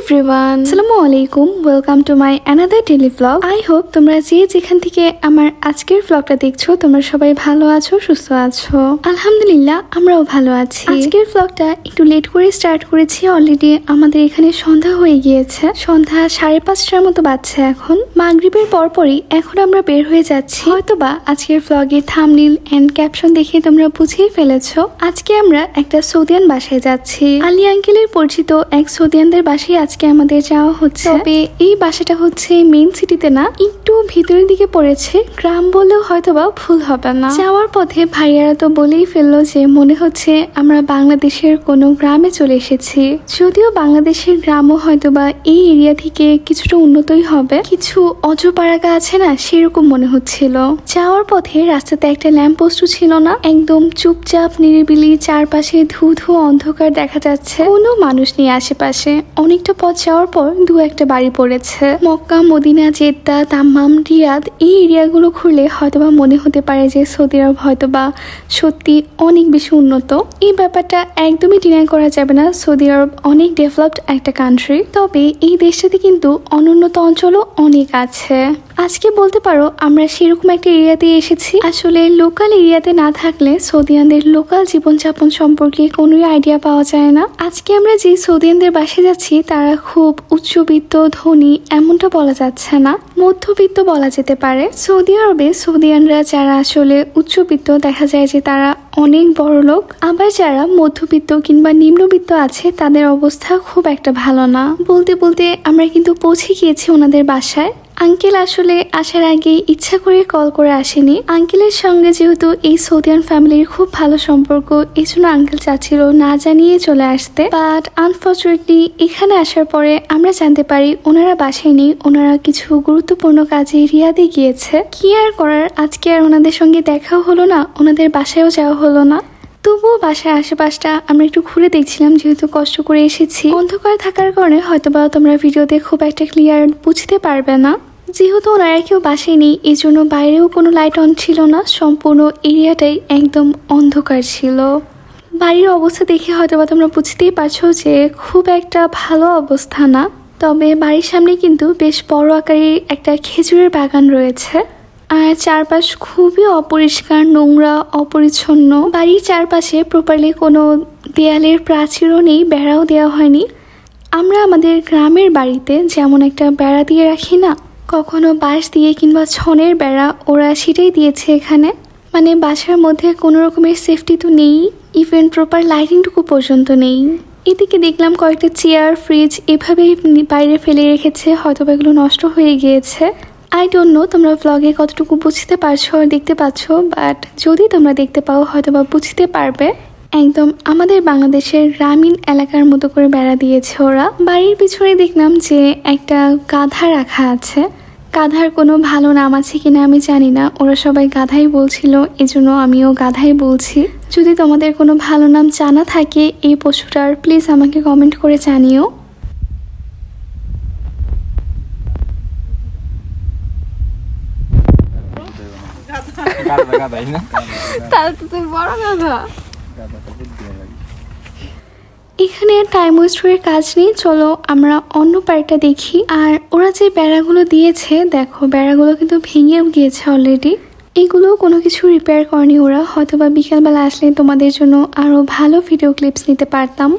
Everyone আসসালামু আলাইকুম welcome to my another daily blog I hope তোমরা যে যেখান থেকে আমার আজকের ব্লগটা দেখছ, তোমরা সবাই ভালো আছো, সুস্থ আছো। আলহামদুলিল্লাহ, আমরাও ভালো আছি। আজকের ব্লগটা একটু লেট করে স্টার্ট করেছি। অলরেডি আমাদের এখানে সন্ধ্যা হয়ে গিয়েছে। সন্ধ্যা সাড়ে পাঁচটার মতো বাজছে এখন। মাগরিবের পরপরই এখন আমরা বের হয়ে যাচ্ছি। হয়তোবা আজকের ব্লগের থামনিল এন্ড ক্যাপশন দেখে তোমরা বুঝেই ফেলেছো। আজকে আমরা একটা সৌদিয়ান বাসায় যাচ্ছি। আলী আঙ্কেলের পরিচিত এক সৌদিয়ানদের বাসায় আজকে আমাদের যাওয়া হচ্ছে। তবে এই বাসাটা হচ্ছে মেইন সিটিতে না, একটু ভিতরের দিকে পড়েছে। গ্রাম বললেও হয়তোবা ভুল হবে না। যাওয়ার পথে ভাইয়ারা তো বলেই ফেলল যে মনে হচ্ছে আমরা বাংলাদেশের কোনো গ্রামে চলে এসেছি। যদিও বাংলাদেশের গ্রামও হয়তোবা এই এরিয়া থেকে কিছুটা উন্নতই হবে। কিছু অজপাড়াগা আছে না, সেরকম মনে হচ্ছিল। যাওয়ার পথে রাস্তাতে একটা ল্যাম্প পোস্টও ছিল না, একদম চুপচাপ নিরিবিলি চারপাশে ধু ধু অন্ধকার দেখা যাচ্ছে। কোনো মানুষ নেই আশেপাশে। অনেকটা পথ যাওয়ার পর দু একটা বাড়ি পড়েছে। Mecca, Medina, Jeddah, Dammam, Riyadh, এই এরিয়াগুলো ঘুরলে হয়তোবা মনে হতে পারে যে সৌদি আরব হয়তোবা সত্যি অনেক বেশি উন্নত। এই ব্যাপারটা একদমই ডিনাই করা যাবে না। সৌদি আরব অনেক ডেভেলপড একটা কান্ট্রি তবে এই দেশটাতে কিন্তু অনুন্নত অঞ্চলও অনেক আছে। আজকে বলতে পারো, আমরা সেরকম একটা এরিয়াতে এসেছি। আসলে লোকাল এরিয়াতে না থাকলে সৌদিয়ানদের লোকাল জীবনযাপন সম্পর্কে কোনোই আইডিয়া পাওয়া যায় না। আজকে আমরা যে সৌদিয়ানদের বাসে যাচ্ছি, তারা খুব উচ্চবিত্ত, ধনী, এমনটা বলা যাচ্ছে না। মধ্যবিত্ত বলা যেতে পারে। সৌদি আরবে সৌদিয়ানরা যারা আসলে উচ্চবিত্ত, দেখা যায় যে তারা অনেক বড় লোক। আবার যারা মধ্যবিত্ত কিংবা নিম্নবিত্ত আছে, তাদের অবস্থা খুব একটা ভালো না। বলতে বলতে আমরা কিন্তু পৌঁছে গিয়েছি ওনাদের বাসায়। আঙ্কেল আসলে আসার আগে ইচ্ছা করে কল করে আসেনি। আঙ্কেলের সঙ্গে যেহেতু এই সৌদিয়ান ফ্যামিলির খুব ভালো সম্পর্ক এই জন্য আঙ্কেল চাচ্ছিল না জানিয়ে চলে আসতে। বাট আনফর্চুনেটলি এখানে আসার পরে আমরা জানতে পারি ওনারা বাসায় নেই, ওনারা কিছু গুরুত্বপূর্ণ কাজে রিয়াদে গিয়েছে। কি আর করার? আজকে আর ওনাদের সঙ্গে দেখাও হলো না, ওনাদের বাসায়ও যাওয়া হলো না। তবুও বাসার আশেপাশটা আমরা একটু ঘুরে দেখছিলাম, যেহেতু কষ্ট করে এসেছি। অন্ধকার থাকার কারণে হয়তোবা তোমরা ভিডিওতে খুব একটা ক্লিয়ার বুঝতে পারবে না। যেহেতু ওনারা কেউ বাসায় নেই এই জন্য বাইরেও কোনো লাইট অন ছিল না, সম্পূর্ণ এরিয়াটাই একদম অন্ধকার ছিল। বাড়ির অবস্থা দেখে হয়তো বা তোমরা বুঝতেই পারছ যে খুব একটা ভালো অবস্থা না, তবে বাড়ির সামনে কিন্তু বেশ বড় আকারের একটা খেজুরের বাগান রয়েছে। আর চারপাশ খুবই অপরিষ্কার, নোংরা, অপরিচ্ছন্ন। বাড়ির চারপাশে প্রপারলি কোনো দেয়ালের প্রাচীরও নেই, বেড়াও দেওয়া হয়নি। আমরা আমাদের গ্রামের বাড়িতে যেমন একটা বেড়া দিয়ে রাখি না কখনো বাঁশ দিয়ে কিংবা ছনের বেড়া ওরা সেটাই দিয়েছে এখানে। মানে বাসার মধ্যে কোনো রকমের সেফটি তো নেই ইভেন প্রপার লাইটিংটুকু পর্যন্ত নেই। এদিকে দেখলাম কয়েকটা চেয়ার ফ্রিজ এভাবেই বাইরে ফেলে রেখেছে হয়তো এগুলো নষ্ট হয়ে গিয়েছে। আই ডোন্ট নো তোমরা ব্লগে কতটুকু বুঝতে পারছ দেখতে পাচ্ছ বাট যদি তোমরা দেখতে পাও হয়তো বা বুঝতে পারবে। একদম আমাদের বাংলাদেশের গ্রামীণ এলাকার মতো করে বেড়া দিয়েছে ওরা। বাড়ির পিছনে দেখলাম যে একটা গাধা রাখা আছে। গাধার কোনো ভালো নাম আছে কিনা আমি জানি না। ওরা সবাই গাধাই বলছিল এজন্য আমিও গাধাই বলছি। যদি তোমাদের কোনো ভালো নাম জানা থাকে এই পশুটার প্লিজ আমাকে কমেন্ট করে জানিও। তাহলে তো তুমি বড় গাধা। এখানে আর টাইম ওয়েস্ট করে কাজ নেই। চলো আমরা অন্য পার্কটা দেখি। আর ওরা যে বেড়াগুলো দিয়েছে, দেখো, বেড়াগুলো কিন্তু ভেঙেও গিয়েছে অলরেডি এগুলো কোনো কিছু রিপেয়ার করেনি ওরা। হয়তো বা বিকালবেলা আসলে তোমাদের জন্য আরও ভালো ভিডিও ক্লিপস নিতে পারতাম।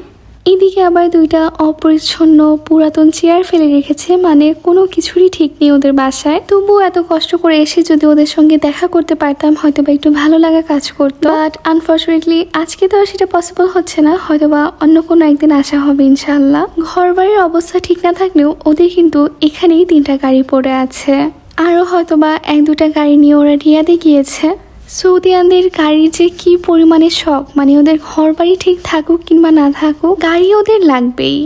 এদিকে আবার দুইটা অপরিচ্ছন্ন পুরাতন চেয়ার ফেলে রেখেছে মানে কোনো কিছুরই ঠিক নেই ওদের বাসায়। তবুও এত কষ্ট করে এসে যদি ওদের সঙ্গে দেখা করতে পারতাম হয়তো বা একটু ভালো লাগা কাজ করতো। বাট আনফর্চুনেটলি আজকে তো আর সেটা পসিবল হচ্ছে না। হয়তো বা অন্য কোনো একদিন আসা হবে ইনশাল্লাহ ঘর বাড়ির অবস্থা ঠিক না থাকলেও ওদের কিন্তু এখানেই তিনটা গাড়ি পড়ে আছে। আরও হয়তো বা এক দুটা গাড়ি নিয়ে ওরা রিয়াদে গিয়েছে। সৌদিয়ানদের গাড়ির যে কি পরিমাণে শখ মানে ওদের ঘর বাড়ি ঠিক থাকুক কিংবা না থাকুক, গাড়ি ওদের লাগবেই।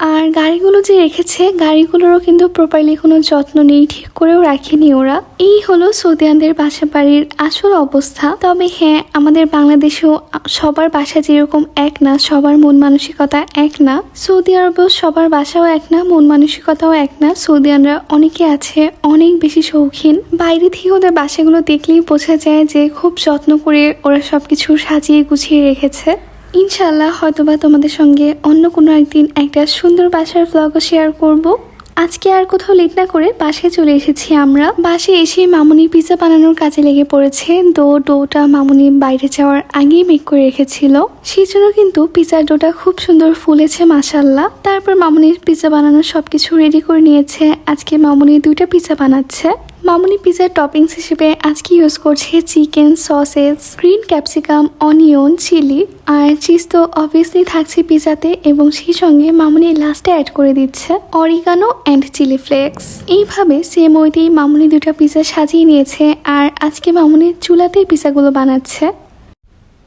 আর গাড়িগুলো যে রেখেছে, গাড়িগুলোরও কিন্তু প্রপারলি কোনো যত্ন নেই, ঠিক করেও রাখেনি ওরা। এই হলো সৌদিয়ানদের বাসা বাড়ির আসল অবস্থা। তবে হ্যাঁ আমাদের বাংলাদেশেও সবার বাসা যেরকম এক না, সবার মন মানসিকতা এক না। সৌদি আরবেও সবার বাসাও এক না, মন মানসিকতাও এক না। সৌদিয়ানরা অনেকে আছে, অনেক বেশি শৌখিন। বাইরে থেকে ওদের বাসাগুলো দেখলেই বোঝা যায় যে খুব যত্ন করে ওরা সবকিছু সাজিয়ে গুছিয়ে রেখেছে। ইনশাল্লাহ হয়তোবা তোমাদের সঙ্গে অন্য কোনো একদিন একটা সুন্দর বাসার ব্লগও শেয়ার করব। আজকে আর কোথাও লেট না করে বাসায় চলে এসেছি আমরা। বাসে এসে মামুনি পিৎজা বানানোর কাজে লেগে পড়েছে। দো, ডোটা মামুনি বাইরে যাওয়ার আগেই মেক করে রেখেছিল। সেই জন্য কিন্তু পিৎজার ডোটা খুব সুন্দর ফুলেছে মাসাল্লাহ তারপর মামুনির পিৎজা বানানোর সবকিছু রেডি করে নিয়েছে। আজকে মামুনি দুইটা পিৎজা বানাচ্ছে। মামুনি পিজার টপিংস হিসেবে আজকে ইউজ করছে chicken sausages green capsicum onion chilli আর চিজ তো অবভিয়াসলি থাকছে পিজাতে এবং সেই সঙ্গে মামুনি লাস্টে অ্যাড করে দিচ্ছে অরিগানো অ্যান্ড চিলি ফ্লেক্স এইভাবে সেম ওইতেই মামুনি দুটা পিজা সাজিয়ে নিয়েছে আর আজকে মামুনি চুলাতেই পিজাগুলো বানাচ্ছে।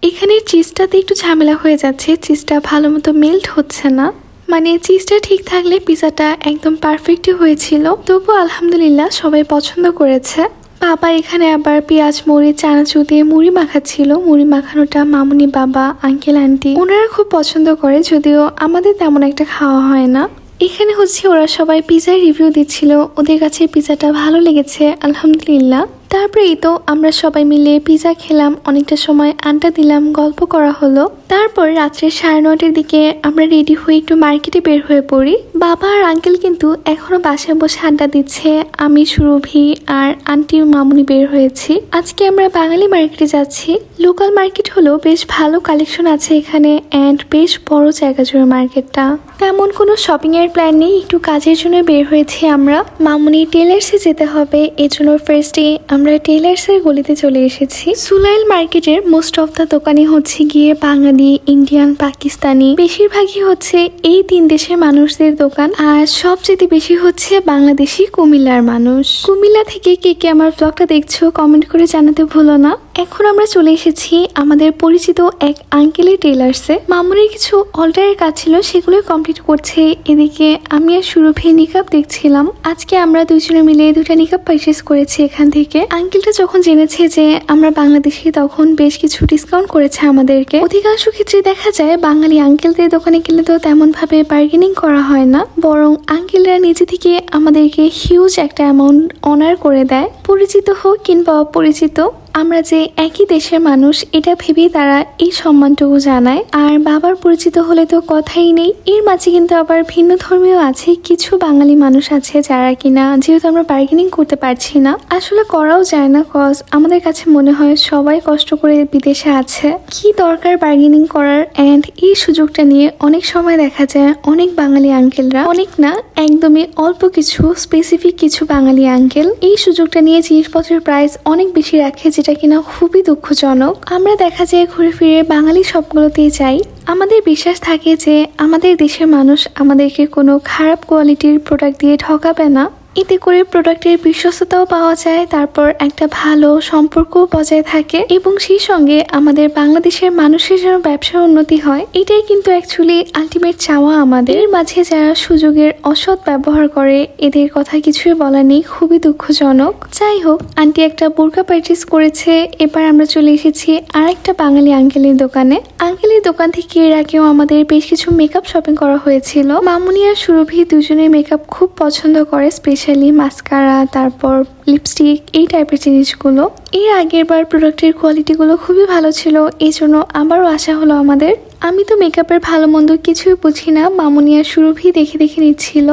এখানে চিজটাতে একটু ঝামেলা হয়ে যাচ্ছে চিজটা ভালো মতো মেল্ট হচ্ছে না। মানে চিজটা ঠিক থাকলে পিজাটা একদম পারফেক্টই হয়েছিল। তবু আলহামদুলিল্লাহ সবাই পছন্দ করেছে। বাবা এখানে আবার পেঁয়াজ মুড়ি চানাচু দিয়ে মুড়ি মাখাচ্ছিল। মুড়ি মাখানোটা মামুনি বাবা আঙ্কেল আন্টি ওনারা খুব পছন্দ করে, যদিও আমাদের তেমন একটা খাওয়া হয় না। এখানে হচ্ছে ওরা সবাই পিজার রিভিউ দিচ্ছিল। ওদের কাছে পিজাটা ভালো লেগেছে, আলহামদুলিল্লাহ। তারপরে এই তো আমরা সবাই মিলে পিজা খেলাম। অনেকটা সময় আড্ডা দিলাম, গল্প করা হলো। তারপর রাত্রে সাড়ে নটার দিকে আমরা রেডি হয়ে একটু মার্কেটে বের হয়ে পড়ি। বাবা আর আঙ্কেল কিন্তু এখনও বাসায় বসে আড্ডা দিচ্ছে। আমি, সুরভি আর আন্টি মামুনি বের হয়েছি। আজকে আমরা বাঙালি মার্কেটে যাচ্ছি। লোকাল মার্কেট হলো বেশ ভালো কালেকশন আছে এখানে অ্যান্ড বেশ বড় জায়গা জুড়ে মার্কেটটা। তেমন কোনো শপিং এর প্ল্যান নেই। একটু কাজের জন্য বের হয়েছি আমরা। মামুনি টেলার্সে যেতে হবে। এজন্য ফার্স্টে আমরা টেলার্সের গলিতে চলে এসেছি। সুলাইল মার্কেটের মোস্ট অফ দ্য দোকানই হচ্ছে গিয়ে বাঙালি ইন্ডিয়ান, পাকিস্তানি, বেশিরভাগই হচ্ছে এই তিন দেশের মানুষদের দোকান। আর সবচেয়ে বেশি হচ্ছে বাংলাদেশি কুমিল্লার মানুষ। কুমিল্লা থেকে কে কে আমার ব্লগটা দেখছ কমেন্ট করে জানাতে ভুলো না। এখন আমরা চলে এসেছি আমাদের পরিচিত এক আঙ্কেলের টেলার্সে মামুনির কিছু অল্টারের কাজ ছিল, সেগুলোই কমপ্লিট করছে। এদিকে আমি আর সুরভি নিকাপ দেখছিলাম। আজকে আমরা দুজনে মিলে দুটা নিকাপ পারচেস করেছি এখান থেকে। আঙ্কেলটা যখন জেনেছে যে আমরা বাংলাদেশি, তখন বেশ কিছু ডিসকাউন্ট করেছে আমাদেরকে। অধিকাংশ ক্ষেত্রে দেখা যায়, বাঙালি আঙ্কেলদের দোকানে গেলে তো তেমন ভাবে বার্গেনিং করা হয় না। বরং আঙ্কেলরা নিজে থেকে আমাদেরকে হিউজ একটা অ্যামাউন্ট অনার করে দেয়। পরিচিত হোক কিংবা অপরিচিত, আমরা যে একই দেশের মানুষ, এটা ভেবেই তারা এই সম্মানটুকু জানায়। আর বাবার পরিচিত হলে তো কথাই নেই। এর মাঝে কিন্তু আবার ভিন্ন ধর্মীয় আছে, কিছু বাঙালি মানুষ আছে যারা কিনা যেহেতু আমরা বার্গেনিং করতে পারছি না। আসলে করাও যায় না কজ আমাদের কাছে মনে হয় সবাই কষ্ট করে বিদেশে আছে। কি দরকার বার্গেনিং করার? অ্যান্ড এই সুযোগটা নিয়ে অনেক সময় দেখা যায়, অনেক বাঙালি আঙ্কেলরা অনেক না, একদমই অল্প কিছু স্পেসিফিক কিছু বাঙালি আঙ্কেল এই সুযোগটা নিয়ে জিনিসপত্রের প্রাইস অনেক বেশি রাখে, যেটা কিনা খুবই দুঃখজনক। আমরা দেখা যায় ঘুরে ফিরে বাঙালি সবগুলোতেই যাই। আমাদের বিশ্বাস থাকে যে আমাদের দেশের মানুষ আমাদেরকে কোনো খারাপ কোয়ালিটির প্রোডাক্ট দিয়ে ঠকাবে না। এতে করে প্রোডাক্টের বিশ্বস্ততাও পাওয়া যায়, তারপর একটা ভালো সম্পর্কও বজায় থাকে এবং সেই সঙ্গে আমাদের বাংলাদেশের মানুষের যেন ব্যবসার উন্নতি হয়, এটাই কিন্তু অ্যাকচুয়ালি আলটিমেট চাওয়া আমাদের। মাঝে যারা সুযোগের অসৎ ব্যবহার করে, এদের কথা কিছুই বলার নেই, খুবই দুঃখজনক। যাই হোক, আন্টি একটা বোরকা পারচেস করেছে, এবার আমরা চলে এসেছি আরেকটা বাঙালি আঙ্কেলের দোকানে। আঙ্কেলের দোকান থেকে এর আগেও আমাদের বেশ কিছু মেকআপ শপিং করা হয়েছিল। মামুনি আর সুরভি দুজনে মেকআপ খুব পছন্দ করে স্পেশালি মাস্কারা তারপর লিপস্টিক এই টাইপের জিনিসগুলো। এর আগের বার প্রোডাক্টের কোয়ালিটিগুলো খুবই ভালো ছিল, এই জন্য আবারও আশা হলো আমাদের। আমি তো মেকআপের ভালো মন্দ কিছুই বুঝি না, মামুনিয়া সুরভি দেখে দেখে নিচ্ছিল।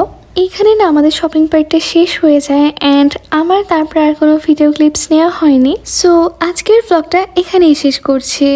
এখানে না আমাদের শপিং পার্টটা শেষ হয়ে যায় অ্যান্ড আমার তারপর আর কোনো ভিডিও ক্লিপস নেওয়া হয়নি। সো আজকের ব্লগটা এখানেই শেষ করছি।